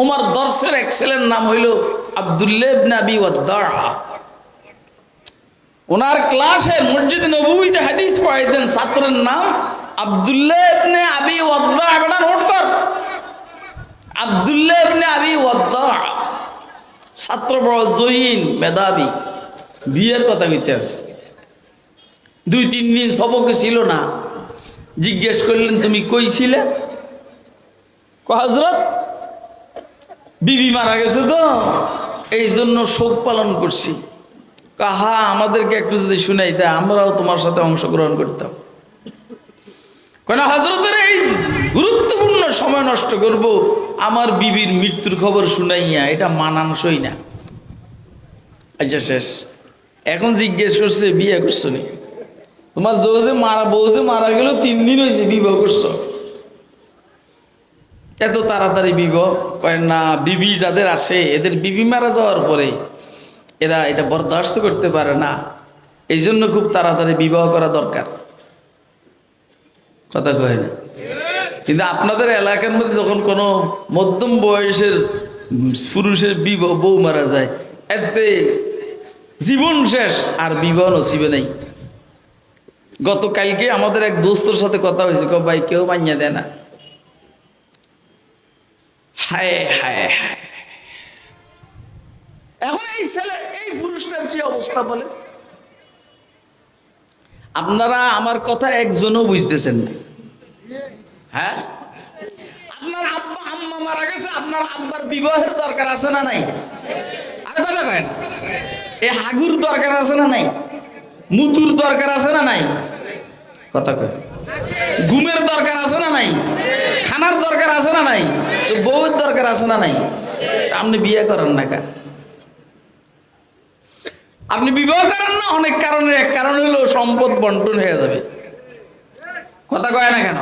ওমর দর্শের এক ছেলের নাম হইল আবদুল্লেবনে আবি ওয়াদ্দা ওনার ক্লাসে মসজিদ নবীতে হাদিস পড়াইতেন ছাত্রের নাম আবদুল্লাহ ইবনে আবি ওয়াদ্দা বেটা নোট কর। আবদুল্লাহ ইবনে আবি ওয়াদ্দা ছাত্র বড় জহিন, মেধাবী। বিয়ের কথা কইতে আছে। দুই, তিন দিন সবকে ছিল না। জিজ্ঞেস করলেন, তুমি কই ছিলে? হজরত বিবি মারা গেছে তো? এই জন্য শোক পালন করছি। কাহা আমাদেরকে একটু যদি শুনাই তাই আমরাও তোমার সাথে অংশগ্রহণ করতাম। কেন হজরতের এই গুরুত্বপূর্ণ সময় নষ্ট করব, আমার বিবির মৃত্যুর খবর শুনাইয়া, এটা মানানসই না। আচ্ছা শেষ। এখন জিজ্ঞেস করছে, বিয়ে করছ নি তোমার যে মারা বউ যে মারা গেল, তিন দিন হয়েছে বিবাহ করছ। এত তাড়াতাড়ি বিবাহ কয় না, বিবি যাদের আসে, এদের বিবি মারা যাওয়ার পরে এরা এটা বরদাস্ত করতে পারে না। এই জন্য খুব তাড়াতাড়ি বিবাহ করা দরকার। কথা কয় না? কিন্তু আপনাদের এলাকার মধ্যে যখন কোনো মধ্যম বয়সের পুরুষের বিবাহ বউ মারা যায়, এতে জীবন শেষ, আর বিবাহ নসিবে নেই। গতকালকে আমাদের এক দোস্তর সাথে কথা হয়েছে ভাই, কেউ মাইয়া দেয় না। হায় এখন এই ছেলে, এই পুরুষটার কি অবস্থা বলে? আপনারা আমার কথা একজনও বুঝতেছেন না। হ্যাঁ? আপনার আব্বা, আম্মা মারা গেছে, আপনার আব্বার বিবাহের দরকার আছে না নাই? আরে এই হাগুর দরকার আছে না নাই? মুতুর দরকার আছে না নাই? কথা কয়। ঘুমের দরকার আছে না নাই? খানার দরকার আছে না নাই? তো দরকার আছে না নাই? আপনি বিয়ে করেন না আপনি বিবাহ করেন না, অনেক কারণের এক কারণ হলো সম্পদ বন্টন হয়ে যাবে। কথা কয় না কেন?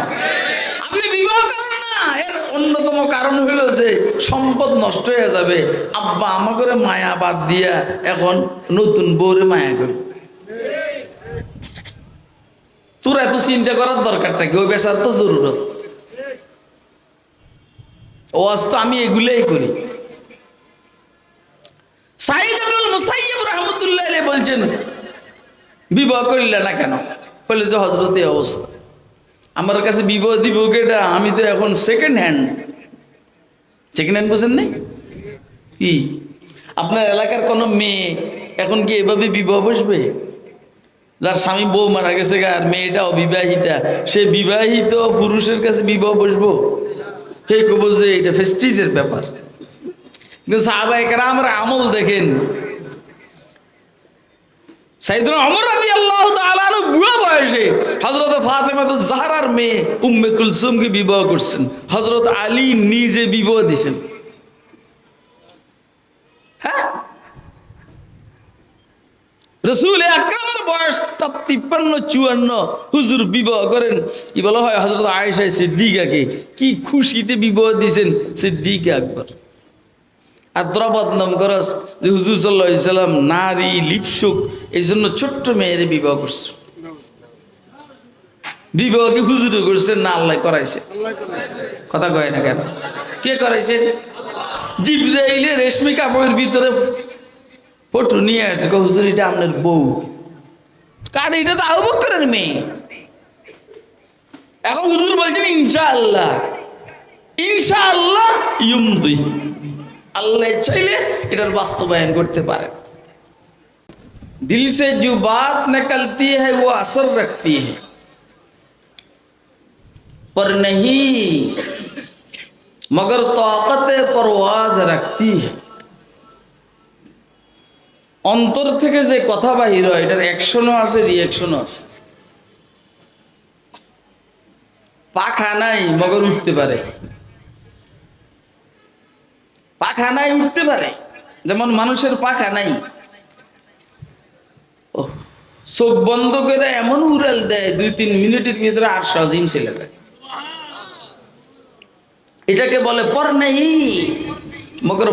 আপনি বিবাহ করেন না, এর অন্যতম কারণ হলো যে সম্পদ নষ্ট হয়ে যাবে। আব্বা আমাকে মায়া বাদ দিয়া এখন নতুন বউরে মায়া করি। তোর এত চিন্তা করার দরকারটা কি ওই বেচার তো জরুরত। ওয়াজ তো আমি এগুলোই করি। সাইদ আব্দুল রাহমাতুল্লাহ বলছেন, বিবাহ করলে না কেন? বলে যে হজরত এই অবস্থা। আমার কাছে বিবাহ দিব কেটা আমি তো এখন সেকেন্ড হ্যান্ড সেকেন্ড হ্যান্ড বুঝেন নাই? কি? আপনার এলাকার কোনো মেয়ে এখন কি এভাবে বিবাহ বসবে? যার স্বামী বউ মারা গেছে আর মেয়েটা অবিবাহিতা সে বিবাহিত পুরুষের কাছে বিবাহ বসবো? হে কব যে এটা ফেস্টিজের ব্যাপার। কিন্তু সাহাবাহিকেরা আমরা আমল দেখেন। সাইদুল আল্লাহ বয়সে মেয়ে উম্মে বিবাহ করছেন। হজরত আলী নিজে বিবাহ দিছেন হ্যাঁ রসুল আকরামের বয়স তার তিপ্পান্ন, চুয়ান্ন। হুজুর বিবাহ করেন। কি বলা হয়? হজরত আয়েশায় সিদ্দিকাকে। কি খুশিতে বিবাহ দিয়েছেন সিদ্দিকা আকবর। আর তোরা বদনাম করস যে হুজুর সাল্লাহ সাল্লাম নারী, লিপসুক, এই জন্য ছোট্ট মেয়েরে বিবাহ করছে। বিবাহ কি হুজুরে করছেন না, আল্লাহ করাইছে। কথা কয় না কেন? কে করাইছে? জিব্রাইলে রেশমি কাপড়ের ভিতরে ফটো নিয়ে আসছে কো হুজুর এটা আপনার বউ কার এটা তো আবু বকরের মেয়ে এখন হুজুর বলছেন ইনশাআল্লাহ ইনশাআল্লাহ ইউমদি আল্লাহ চাইলে এটার বাস্তবায়ন করতে পারে দিল সে जो बात निकलती है वो असर रखती है पर नहीं मगर ताकत परवाज रखती है অন্তর থেকে যে কথা বাহির হয়, এটার অ্যাকশনও আছে রিয়াকশনও আছে। পাখা নাই, মগর উঠতে পারে। পাখা নাই, উঠতে পারে। যেমন মানুষের পাখা নাই। চোখ বন্ধ করে এমন উড়াল দেয়, দুই তিন মিনিটের ভিতরে আর সজিম ছেলে দেয় এটাকে বলে পর নেই। মগর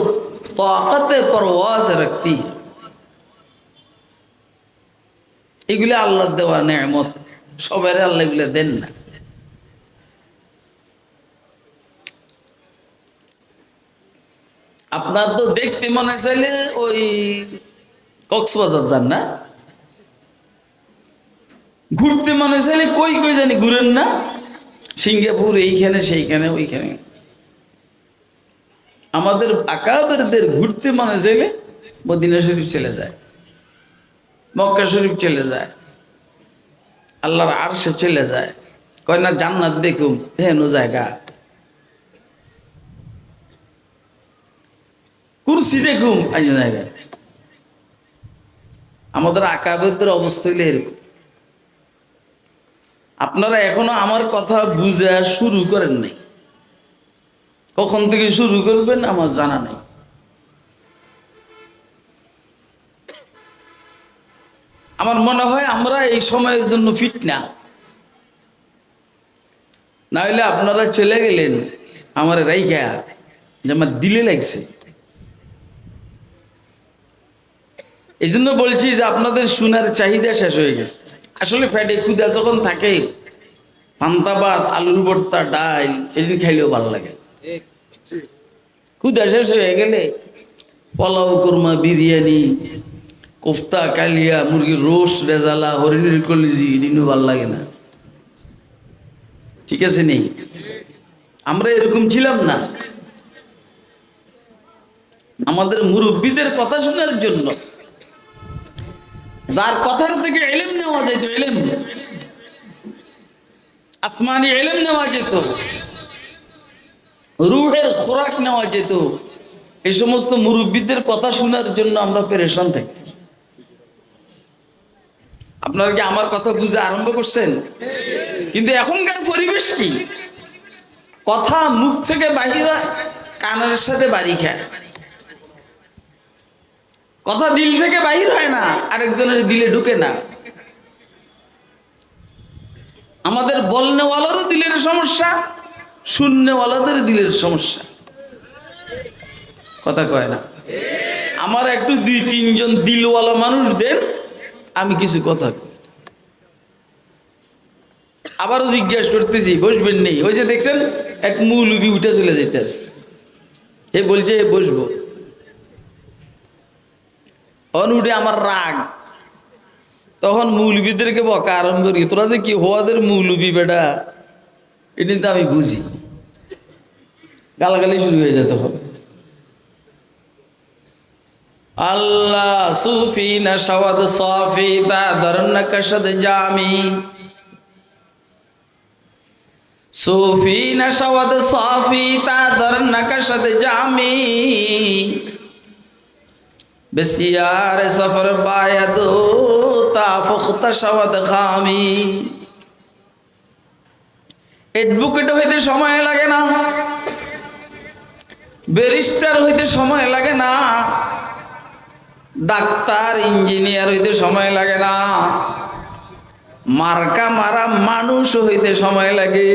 তাকতে পরওয়াজ রাখতি। এগুলি আল্লাহ দেওয়া নেমত সবাই আল্লাহ এগুলো দেন না। আপনার তো দেখতে মনে চাইলে ওই কক্সবাজার যান না? ঘুরতে মনে চাইলে কই কই জানি ঘুরেন না? সিঙ্গাপুর এইখানে, সেইখানে, ওইখানে। আমাদের আকাবেরদের ঘুরতে মনে চাইলে মদিনা শরীফ চলে যায়। মক্কা শরীফ চলে যায়। আল্লাহর আরশে চলে যায়। কয় না, জান্নাত দেখুম, হেন জায়গা। কুরসি দেখুম আজ জায়গা। আমাদের আকাবেদের অবস্থা হইলে এরকম। আপনারা এখনও আমার কথা বুঝা শুরু করেন নাই। কখন থেকে শুরু করবেন আমার জানা নেই। আমার মনে হয় আমরা এই সময়ের জন্য ফিট না। না হলে আপনারা চলে গেলেন আমার রাইকা যে আমার দিলে লাগছে। এই জন্য বলছি যে আপনাদের শোনার চাহিদা শেষ হয়ে গেছে। আসলে ফ্যাটে ক্ষুদা যখন থাকে পান্তা ভাত আলুর ভর্তা ডাল এদিন খাইলেও ভালো লাগে। ক্ষুদা শেষ হয়ে গেলে পোলাও কোরমা বিরিয়ানি কোফতা, কালিয়া, মুরগির রোস রেজালা, হরিণের কলিজি, এদিনও ভালো লাগে না। ঠিক আছে নেই আমরা এরকম ছিলাম না। আমাদের মুরব্বীদের কথা শোনার জন্য। যার কথার থেকে এলেম নেওয়া যেত, এলেম। আসমানি এলেম নেওয়া যেত। রুহের খোরাক নেওয়া যেত। এই সমস্ত মুরব্বীদের কথা শোনার জন্য আমরা পেরেশান থাকি আপনারা কি আমার কথা বুঝে আরম্ভ করছেন? কিন্তু এখনকার পরিবেশ কি? কথা মুখ থেকে বাহির হয় কানের সাথে বাড়ি খায়। কথা দিল থেকে বাহির হয় না, আরেকজনের দিলে ঢুকে না। আমাদের বলনেওয়ালারও দিলের সমস্যা শূন্যওয়ালাদের দিলের সমস্যা। কথা কয় না। আমার একটু দুই তিনজন দিলওয়ালা মানুষ দেন আমি কিছু কথা। আবারও জিজ্ঞাসা করতেছি, বসবেন নেই। ওই যে দেখছেন, এক মৌলবি উঠে চলে যেতে আছে এ বলছে, এ, বসবো। অনুটে আমার রাগ। তখন মৌলবীদেরকে বকা আরম্ভ করি, তোরা যে কি হওয়াদের মৌলবি বেটা? এটা তো আমি বুঝি। গালাগালি শুরু হয়ে যায় তখন। আল্লাহ সুফি না সওয়াদ সফি তা ধরন কশদ জামি সুফি না সওয়াদ সফি তা ধরন কশদ জামি بسیار سفر باید تا فخت شود খামি এডভোকেট হইতে সময় লাগে না ব্যারিস্টার হইতে সময় লাগে না ডাক্তার, ইঞ্জিনিয়ার হইতে সময় লাগে না। মার্কা মারা মানুষ হইতে সময় লাগে।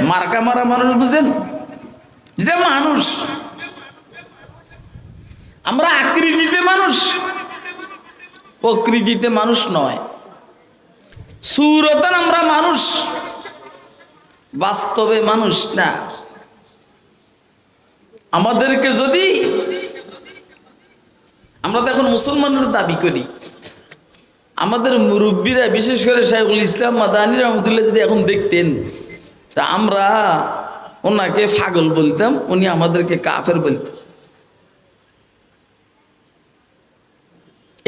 মার্কা মারা মানুষ বুঝেন যে মানুষ। আমরা আকৃতিতে মানুষ, প্রকৃতিতে মানুষ নয়। সুরতান আমরা মানুষ, বাস্তবে মানুষ না। আমাদেরকে যদি আমরা তো এখন মুসলমানের দাবি করি। আমাদের মুরব্বীরা, বিশেষ করে শাহুল ইসলাম মাদানী রহমতুল্লাহ যদি এখন দেখতেন, তা আমরা ওনাকে ফাগল বলতাম, উনি আমাদেরকে কাফের বলতেন।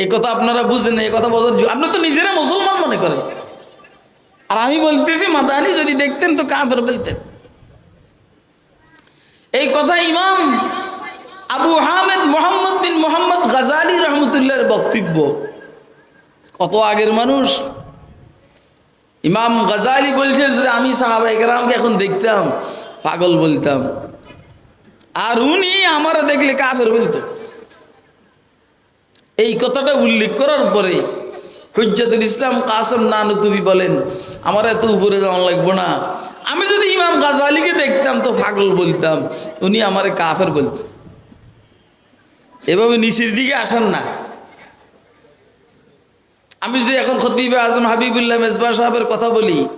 এই কথা আপনারা বুঝেন এই কথা বোঝার আপনি তো নিজেরা মুসলমান মনে করেন। আর আমি বলতেছি, মাদানি যদি দেখতেন তো কাফের বলতেন। এই কথা ইমাম আবু হামেদ মোহাম্মদ বিন মোহাম্মদ গাজালি রহমতুল্লাহর বক্তব্য। কত আগের মানুষ। ইমাম গাজালি বলছে যে আমি সাহাবাই কেরামকে এখন দেখতাম, পাগল বলতাম। আর উনি আমার দেখলে কাফের বলতেন এই কথাটা উল্লেখ করার পরে হজ্জাতুল ইসলাম কাসম নানুতুবি বলেন, আমার এত উপরে যাওয়া লাগবো না। আমি যদি ইমাম গাজালিকে দেখতাম তো পাগল বলতাম। উনি আমার কাফের বলতেন এভাবে নিচের দিকে আসেন না। আমি যদি এখন খতিবে আজম হাবিবুল্লাহ মেজবা সাহেবের কথা বলি,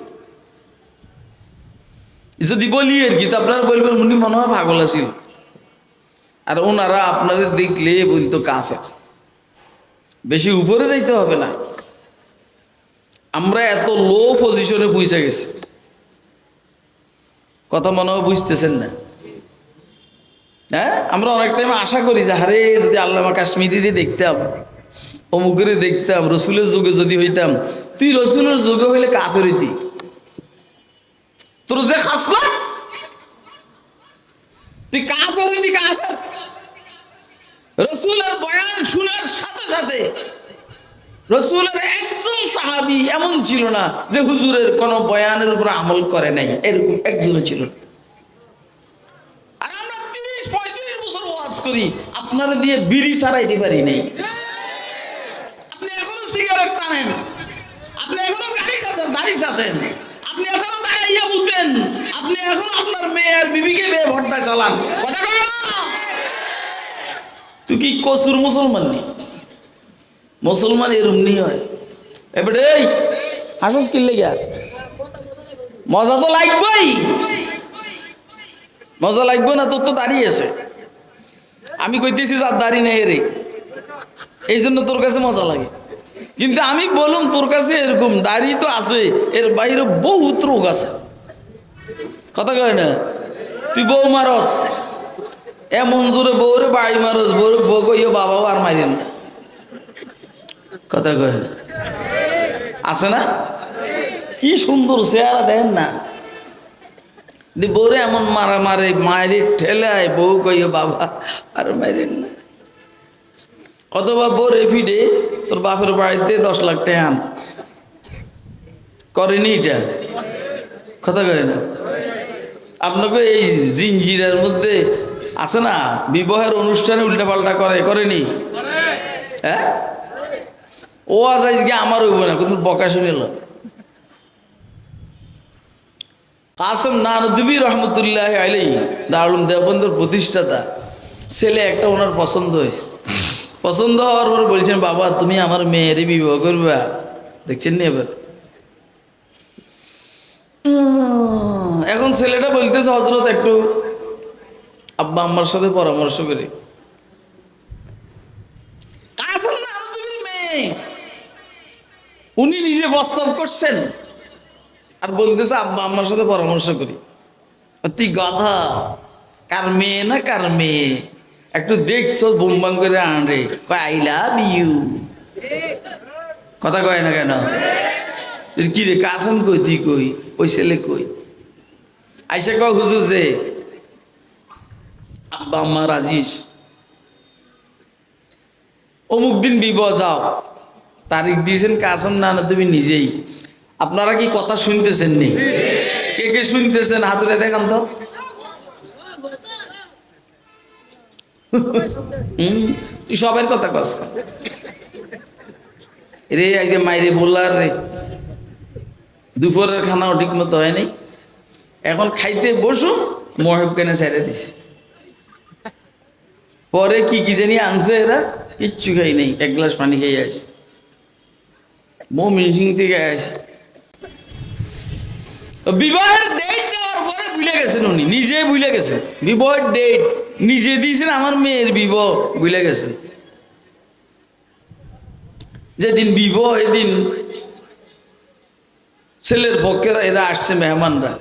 যদি বলি আর কি, তো আপনারা বলবেন উনি মনে হয় পাগল আছিল। আর ওনারা আপনাদের দেখলে বলতো কাফের। বেশি উপরে যাইতে হবে না। আমরা এত লো পজিশনে পৌঁছে গেছি। কথা মনে হয় বুঝতেছেন না। হ্যাঁ? আমরা অনেক টাইম আশা করি যে হারে যদি আল্লামা কাশ্মীরিরে দেখতাম, অমুকের দেখতাম, রসুলের যুগে যদি হইতাম, তুই রসুলের যুগে হইলে কাফের হইতি। তোর যে খাসলা তুই কাফের হইতি কাফের। রসুলের বয়ান শোনার সাথে সাথে, রসুলের একজন সাহাবি এমন ছিল না যে হুজুরের কোনো বয়ানের উপর আমল করে নাই, এরকম একজনও ছিল না আর আমরা তিরিশ পঁয়ত্রিশ বছর ওয়াজ করি আপনারা দিয়ে বিড়ি সারাইতে পারি নাই। আপনি এখনও সিগারেট টানেন। আপনি এখনও গাড়ি চাচ্ছেন দাড়ি চাচ্ছেন আপনি এখনও দাঁড়াইয়া বুঝেন আপনি এখন আপনার মেয়ে আর বিবিকে মেয়ে ভর্তা চালান। কথা তুই কি কসুর মুসলমান নি? মুসলমান এরম নি হয় এবারে এই হাসস কিনলে গিয়া মজা তো লাগবেই। মজা লাগবে না তোর তো দাঁড়িয়ে আছে। আমি কইতেছি যার দাড়ি নেই রে। এই জন্য তোর কাছে মজা লাগে। কিন্তু আমি বলুম তোর কাছে এরকম দাড়ি তো আছে, এর বাইরে বহুত রোগ আছে। কথা কয় না? তুই বউ মারস, এমন জোরে বউরে বাড়ি মারস বউ বউ কইও বাবাও আর মারিন না। কথা কয় না? আছে না? কি সুন্দর চেহারা দেন না। দি বউরে এমন মারা মারে মায়ের ঠেলায় বউ কইও, বাবা, আর মারেন না। অথবা বউ রেফিডে তোর বাপের বাড়িতে দশ লাখ টাকা আন। করেনি এটা? কথা কয় না? আপনাকে এই জিনজিরার মধ্যে আছে না? বিবাহের অনুষ্ঠানে উল্টাপাল্টা করে, করেনি? হ্যাঁ? ও আজ আজকে আমার হইব না, কিন্তু বকা শুনিল। কাসম নানদবী রহমতুল্লাহ আলী দারুল দেওবন্দর প্রতিষ্ঠাতা। ছেলে একটা ওনার পছন্দ হয়েছে। পছন্দ হওয়ার পর বলছেন, বাবা, তুমি আমার মেয়ের বিবাহ করবা। দেখছেন নি এবার? এখন ছেলেটা বলতেছে হজরত একটু আব্বা আম্মার সাথে পরামর্শ করি। উনি নিজে প্রস্তাব করছেন আর বলতেছে, আব্বা, আম্মার সাথে পরামর্শ করি। তুই গাধা। কার মেয়ে না কার মেয়ে? একটু দেখছ বোমবাং করে আনরে। আই লাভ ইউ কথা কয় না কেন? কি রে, কাসম কই, তুই কই? ওই ছেলে কই? আইসা কয়, হুজুর যে, আব্বা, আম্মা রাজিস অমুক দিন বিবাহ যাও। তারিখ দিয়েছেন কাসম, না না, তুমি নিজেই। আপনারা কি কথা শুনতেছেন নি কে কে শুনতেছেন? হাতুরে দেখান তো। তুই সবের কথা কস। রে এই যে মাইরে বললার রে। দুপুরের খানাও ঠিক মতো হয়নি। এখন খাইতে বসো মহেব কেনে ছেড়ে দিছে। পরে কি কি জানি আনছে এরা কিচ্ছু খাই নেই। এক গ্লাস পানি খেয়ে আসে। মৌ মিনসিং থেকে আসে। বিবাহের ডেট দেওয়ার পরে ভুলে গেছেন উনি নিজে ভুলে গেছেন। বিবাহের ডেট নিজে দিয়েছেন, আমার মেয়ের বিবাহ ভুলে গেছেন। যেদিন বিবাহ, এদিন ছেলের পক্ষেরা এরা আসছে মেহমানরা।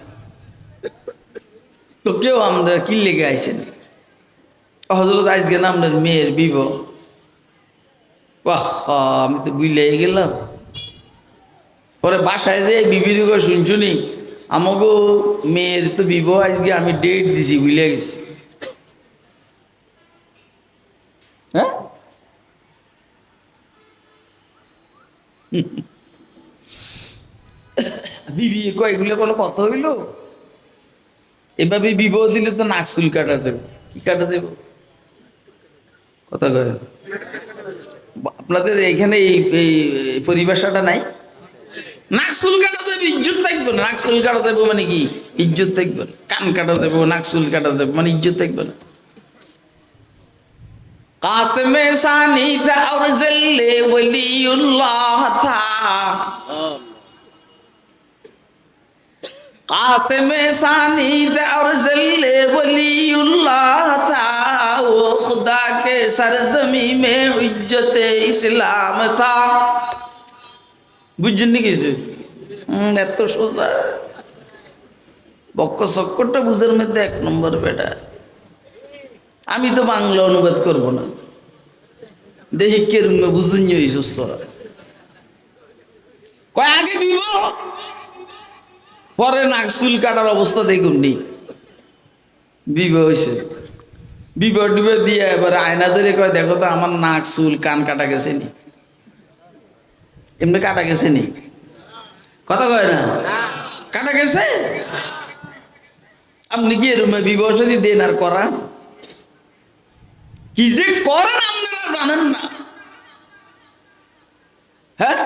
তো কেউ আমরা কি লেগে আইছেন? হজরত আজকে না আপনার মেয়ের বিবাহ। বাহ আমি তো বুঝলে গেলাম। পরে বাসায় যে বিবির শুনছুনি? আমাকে মেয়ের তো বিবাহ আজকে আমি ডেট দিছি বুঝলে গেছি। হ্যাঁ? বিবি কয়েকগুলো কোনো কথা হইল? এভাবে বিবাহ দিলে তো নাক চুল কাটা যাবে। কি কাটা দেব? কথা করেন। আপনাদের এখানে এই এই পরিভাষাটা নাই? নাক চুল কাটা দেবে ইজ্জত থাকবে না নাক চুল কাটা দেবো মানে কি ইজ্জত থাকবে না কান কাটা দেবো নাক চুল কাটা দেবো মানে ইজ্জত থাকবে না কাসম সানি था और जल्ले वलीउल्लाह था कासिम सानी था और जल्ले वलीउल्लाह था वो के सरजमी में इज्जत इस्लाम था বুঝছেন নি কিছু? এত সোজা। বক্ক চক্করটা বুঝের মধ্যে এক নম্বর বেটা। আমি তো বাংলা অনুবাদ করব না। দেখি কেরম বুঝুন ওই কয়, আগে বিবাহ পরে নাক চুল কাটার অবস্থা দেখুন নি। বিবাহ হয়েছে। বিবাহ টিবাহ দিয়ে এবার আয়না ধরে কয়, দেখো তো আমার নাক চুল কান কাটা গেছে নি। এমনি কাটা গেছে নি? কথা কয় না? কাটা গেছে? আপনি কি এরমে বিবাহ সাথে দেন আর করা কি যে করেন আপনারা জানেন না। হ্যাঁ?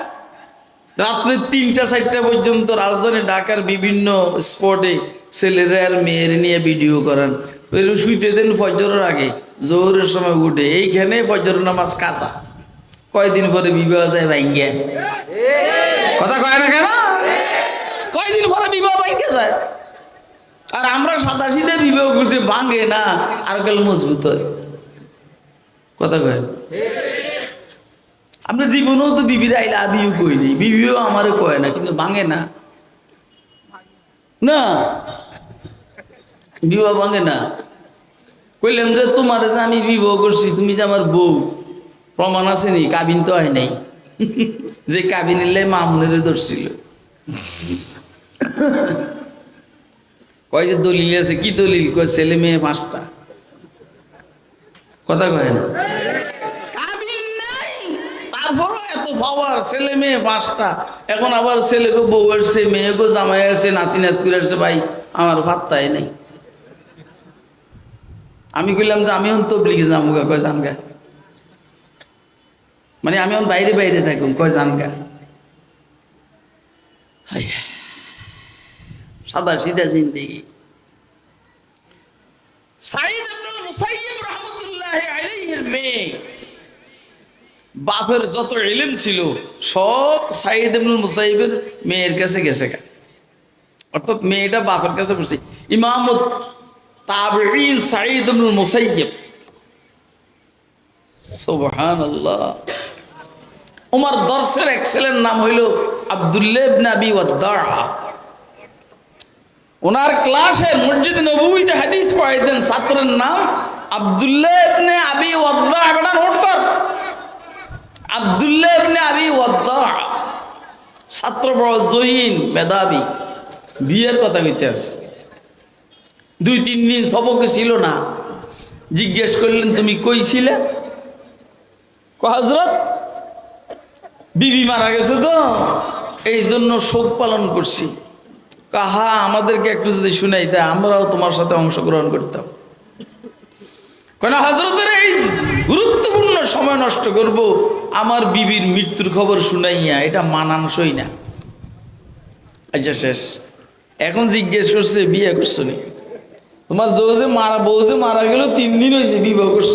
রাত্রে তিনটা চারটা পর্যন্ত রাজধানী ঢাকার বিভিন্ন স্পটে ছেলেরা আর মেয়ের নিয়ে ভিডিও করান। শুইতে দেন ফজরের আগে জোহরের সময় উঠে। এইখানে ফজর নামাজ কাঁচা কয়দিন পরে বিবাহ যায় ভাঙ্গে? কথা কয় না কেন? কয়দিন পরে বিবাহ ভাঙ্গে যায়? আর আমরা সিধে বিবাহ করছি ভাঙে না, আর কাল মজবুত হয়। কথা কয়? আমরা জীবনেও তো বিবির আইলে আবিও কইনি বিবিও আমারও কয় না, কিন্তু ভাঙে না। না? বিবাহ ভাঙে না। কইলাম যে তোমার আমি বিবাহ করছি, তুমি যে আমার বউ। প্রমাণ আছে নি? কাবিন তো হয় নাই। যে কাবিন এলে মামুনের ধরছিল। কয় যে দলিল আছে? কি দলিল? কয় ছেলে মেয়ে পাঁচটা। কথা কয় না। নাই। তারপরও এত পাওয়ার ছেলে মেয়ে পাঁচটা। এখন আবার ছেলেকে বউ আসছে মেয়েকে জামাই নাতি ভাই আমার ভাত্তাই নেই। আমি কইলাম যে আমি তবলিগে যাব গা, কয় জানগা মানে আমি এখন বাইরে বাইরে থাকুম, কয় জানগা সাদা সিধা জিন্দেগি। আব্দুল বাপের যত ছিল, সব সাইদ ইবনুল মুসাইবের মেয়ের কাছে গেছে। অর্থাৎ মেয়েটা বাপের কাছে বসে। ইমামত তাবিঈন সাইদ ইবনুল মুসাইয়িব। সুবহানাল্লাহ। ওমর দর্শের এক ছেলের নাম হইল আব্দুল্লাহ ইবনে আবি ওনার ক্লাসে মসজিদ নবীতে হাদিস পড়াইতেন, ছাত্রের নাম আব্দুল্লাহ ইবনে আবি ওয়াদ্দা বেটা নোট কর। আব্দুল্লাহ ইবনে আবি ওয়াদ্দা ছাত্র, বড় জহিন, মেধাবী। বিয়ের কথা কইতে আছে। দুই, তিন দিন সবকে ছিল না। জিজ্ঞেস করলেন, তুমি কই ছিলে? হজরত বিবি মারা গেছে তো? এই জন্য শোক পালন করছি। কাহা, আমাদেরকে একটু যদি শুনাইতে আমরাও তোমার সাথে অংশগ্রহণ করতাম। কেন হজরতের এই গুরুত্বপূর্ণ সময় নষ্ট করব, আমার বিবির মৃত্যুর খবর শুনাইয়া এটা মানানসই না। আচ্ছা শেষ। এখন জিজ্ঞেস করছে, বিয়ে করছ নি তোমার যে মারা, বউ যে মারা গেল, তিন দিন হয়েছে বিবাহ করছ।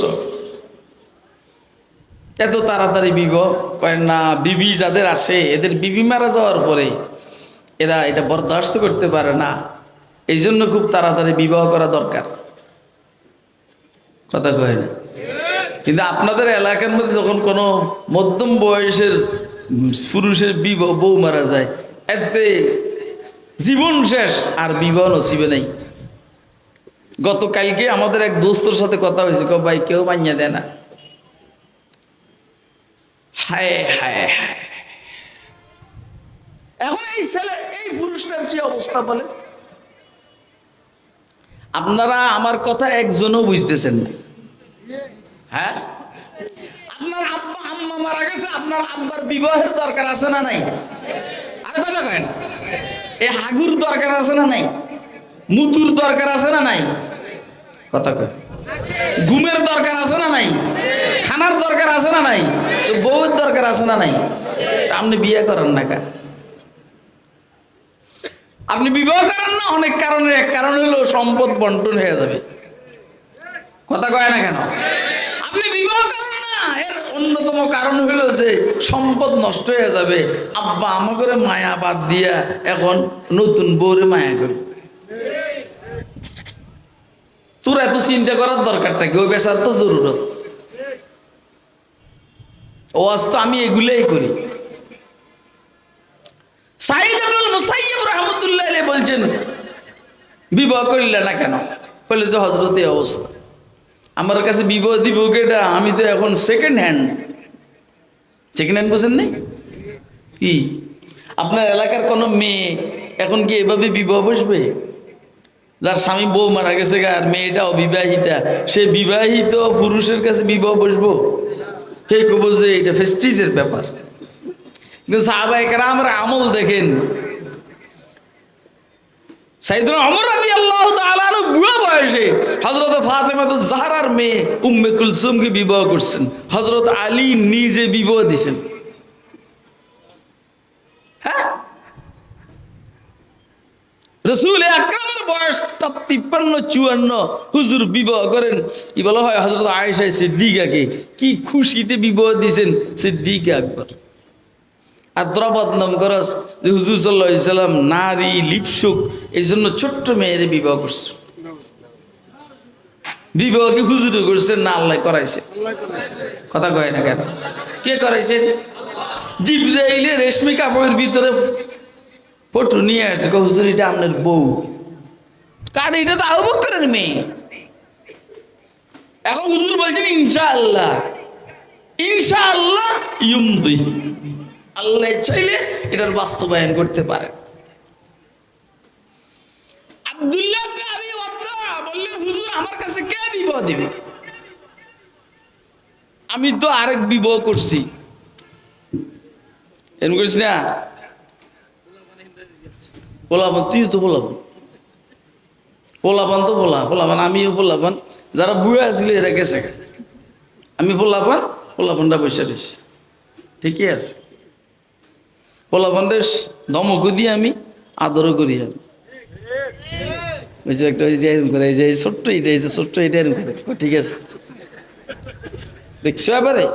এত তাড়াতাড়ি বিবাহ কয় না, বিবি যাদের আসে, এদের বিবি মারা যাওয়ার পরে এরা এটা বরদাস্ত করতে পারে না। এই জন্য খুব তাড়াতাড়ি বিবাহ করা দরকার। কথা কয় না? কিন্তু আপনাদের এলাকার মধ্যে যখন কোনো মধ্যম বয়সের পুরুষের বিবাহ বউ মারা যায়, এতে জীবন শেষ, আর বিবাহ নসিবে নেই। গতকালকে আমাদের এক দোস্তর সাথে কথা হয়েছে ভাই, কেউ মাইয়া দেয় না। হায় হায় এখন এই ছেলে, এই পুরুষটার কি অবস্থা বলে আপনারা আমার কথা একজনও বুঝতেছেন না। হ্যাঁ? আপনার আব্বা, আম্মা মারা গেছে, আপনার আব্বার বিবাহের দরকার আছে না নাই? আরে কথা কয় না এই হাগুর দরকার আছে না নাই? মুতুর দরকার আছে না নাই? কথা কয়। ঘুমের দরকার আছে না নাই? খানার দরকার আছে না নাই? বউয়ের দরকার আছে না নাই? আপনি বিয়ে করেন না কা আপনি বিবাহ করেন না, অনেক কারণের এক কারণ হলো সম্পদ বন্টন হয়ে যাবে। কথা কয় না কেন? আপনি বিবাহ করেন না, এর অন্যতম কারণ হলো যে সম্পদ নষ্ট হয়ে যাবে। আব্বা আমা করে মায়া বাদ দিয়া এখন নতুন বউরে মায়া করে। তোর এত চিন্তা করার দরকারটা কি? ওই বেচার তো জরুরত। ওয়াজ তো আমি এগুলোই করি। সাইদ আব্দুল মুসাইয়্যিব রাহমাতুল্লাহ আলাইহি বলছেন, বিবাহ করলে না কেন? বলে যে হজরত এই অবস্থা। আমার কাছে বিবাহ দিব কেটা আমি তো এখন সেকেন্ড হ্যান্ড সেকেন্ড হ্যান্ড বুঝেন নাই? কি? আপনার এলাকার কোনো মেয়ে এখন কি এভাবে বিবাহ বসবে? যার স্বামী বউ মারা গেছে আর মেয়েটা অবিবাহিতা সে বিবাহিত পুরুষের কাছে বিবাহ বসবো? হে কব যে, এটা ফেস্টিজের ব্যাপার। কিন্তু সাহাবাহিকেরা আমরা আমল দেখেন। বুড়া বয়সে ফাতেমা তো মেয়ে উম্মে বিবাহ করছেন। হজরত আলী নিজে বিবাহ দিছেন। হ্যাঁ? রসুল বয়স তিপ্পান্ন, চুয়ান্ন। হুজুর বিবাহ করেন। কি বলা হয়? কি খুশিতে বিবাহ সিদ্দিক আকবর। আর দ্রবদনাম করস যে হুজুর নারী, লিপসুক, এই জন্য ছোট্ট মেয়েরে বিবাহ করছে। বিবাহ কি হুজুর করছেন না আল্লাহ করাইছে? কথা কয় না কেন? কে করাইছেন? জিব্রাইলে রেশমি কাপড়ের ভিতরে ফটো নিয়ে আসছে হুজুর, এটা আপনার বউ। কার এটা তো আবু বকরের মেয়ে। এখন হুজুর বলছেন, ইনশাআল্লাহ ইনশাআল্লাহ ইউমদি। আল্লাহ চাইলে এটার বাস্তবায়ন করতে পারে। আমি তো আরেক বিবাহ করছি। না? পোলাপান তুইও তো পোলাপান। পোলাপান তো পোলা, পোলাপান, আমিও পোলাপান। যারা বুড়া ছিল এরা গেছে। আমি পোলাপান পোলাপানটা বসে রয়েছি ঠিকই আছে। পোলাপানটা ধমকও দিয়ে আমি, আদরও করি আমি। ওই যে একটা এরকম করে, এই যে ছোট্ট এটা এই যে ছোট্ট এটা এরকম করে। ঠিক আছে। দেখছ এবারে?